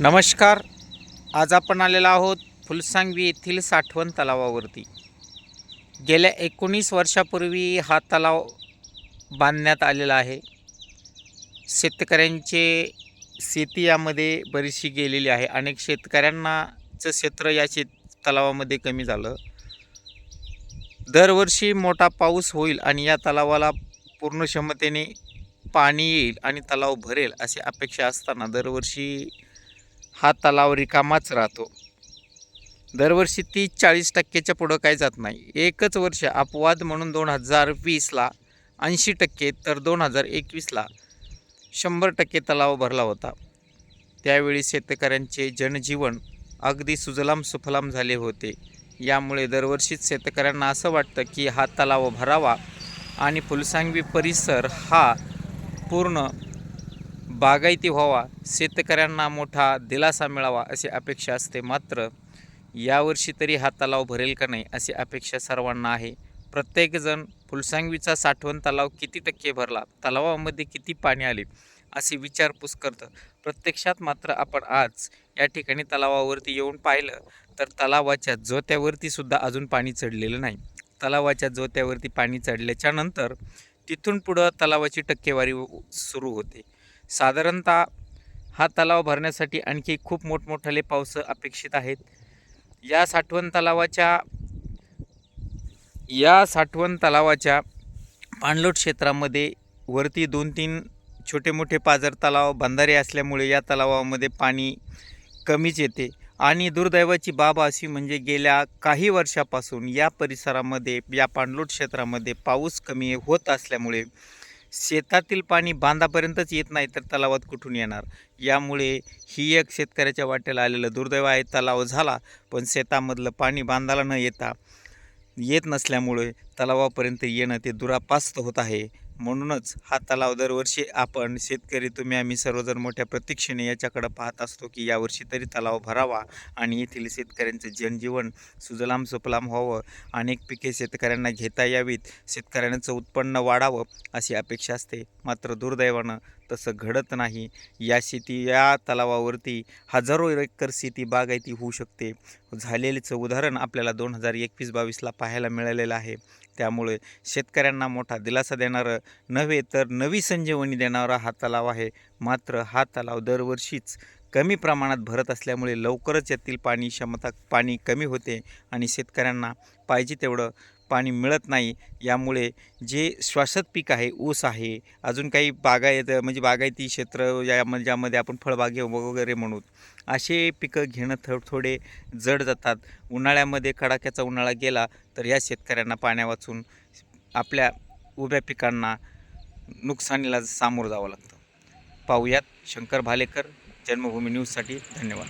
नमस्कार. आज आपण आलेलो आहोत फुलसांगवी येथील साठवण तलावावरती. गेल्या एकोणीस वर्षापूर्वी हा तलाव बांधण्यात आलेला आहे. शेतकऱ्यांचे शेती यामध्ये बरीचशी गेलेली आहे. अनेक शेतकऱ्यांनाचं क्षेत्र या शेत तलावामध्ये कमी झालं. दरवर्षी मोठा पाऊस होईल आणि या तलावाला पूर्ण क्षमतेने पाणी येईल आणि तलाव भरेल अशी अपेक्षा असताना दरवर्षी हा तलाव रिकामाच राहतो. दरवर्षी तीस चाळीस टक्केच्या पुढं काय जात नाही. एकच वर्ष अपवाद म्हणून दोन हजार वीसला ऐंशी टक्के तर दोन हजार एकवीसला शंभर टक्के तलाव भरला होता. त्यावेळी शेतकऱ्यांचे जनजीवन अगदी सुजलाम सुफलाम झाले होते. यामुळे दरवर्षीच शेतकऱ्यांना असं वाटतं की हा तलाव भरावा आणि फुलसांगवी परिसर हा पूर्ण बागायती व्हावा शेतकऱ्यांना मोठा दिलासा मिळावा अशी अपेक्षा असते मात्र यावर्षी तरी हा तलाव भरेल का नाही अशी अपेक्षा सर्वांना आहे. प्रत्येकजण फुलसांगवीचा साठवण तलाव किती टक्के भरला तलावामध्ये किती पाणी आले अशी विचारपूस करतं प्रत्यक्षात मात्र आपण आज या ठिकाणी तलावावरती येऊन पाहिलं तर तलावाच्या जोत्यावरती सुद्धा अजून पाणी चढलेलं नाही. तलावाच्या जोत्यावरती पाणी चढल्याच्या नंतर तिथून पुढं तलावाची टक्केवारी सुरू होते. साधारणतः हा तलाव भरण्यासाठी आणखी खूप मोठमोठाले पाऊस अपेक्षित आहेत. या साठवण तलावाच्या या साठवण तलावाच्या पाणलोट क्षेत्रामध्ये वरती दोन तीन छोटे मोठे पाझर तलाव बंधारे असल्यामुळे या तलावामध्ये पाणी कमीच येते. आणि दुर्दैवाची बाब अशी म्हणजे गेल्या काही वर्षापासून या परिसरामध्ये या पाणलोट क्षेत्रामध्ये पाऊस कमी होत असल्यामुळे शेतातील पाणी बांधापर्यंतच येत नाही तर तलावात कुठून येणार? यामुळे ही एक शेतकऱ्याच्या वाटेला आलेलं दुर्दैव आहे. तलाव झाला पण शेतामधलं पाणी बांधाला न येता येत नसल्यामुळे तलावापर्यंत येणं ते दुरापास्त होत आहे. म्हणूनच हा तलाव दरवर्षी आपण शेतकरी तुम्ही आम्ही सर्वजण मोठ्या प्रतीक्षेने याच्याकडं पाहत असतो की यावर्षी तरी तलाव भरावा आणि येथील शेतकऱ्यांचं जनजीवन सुजलाम सुफलाम व्हावं. अनेक पिके शेतकऱ्यांना घेता यावीत शेतकऱ्यांचं उत्पन्न वाढावं अशी अपेक्षा असते. मात्र दुर्दैवानं तसं घडत नाही. या शेती या तलावावरती हजारो एकर शेती बागायती होऊ शकते. झालेलेचं उदाहरण आपल्याला दोन हजार एकवीस बावीसला पाहायला मिळालेलं आहे. त्यामुळे शेतकऱ्यांना मोठा दिलासा देणारं नव्हे तर नवी संजीवनी देणारा हा तलाव आहे. मात्र हा तलाव दरवर्षीच कमी प्रमाणात भरत असल्यामुळे लवकरच यातील पाणी क्षमता पाणी कमी होते आणि शेतकऱ्यांना पाहिजे तेवढं पाणी मिळत नाही यामुळे जे श्वासत पीक आहे ऊस आहे अजून काही बागायत म्हणजे बागायती क्षेत्र यामध्ये ज्यामध्ये आपण फळबागे वगैरे म्हणू असे पिकं घेणं थो थोडे जड जातात. उन्हाळ्यामध्ये कडाक्याचा उन्हाळा गेला तर या शेतकऱ्यांना पाण्या वाचून आपल्या उभ्या पिकांना नुकसानीला सामोरं जावं लागतं. पाहुयात शंकर भालेकर जन्मभूमी न्यूजसाठी धन्यवाद.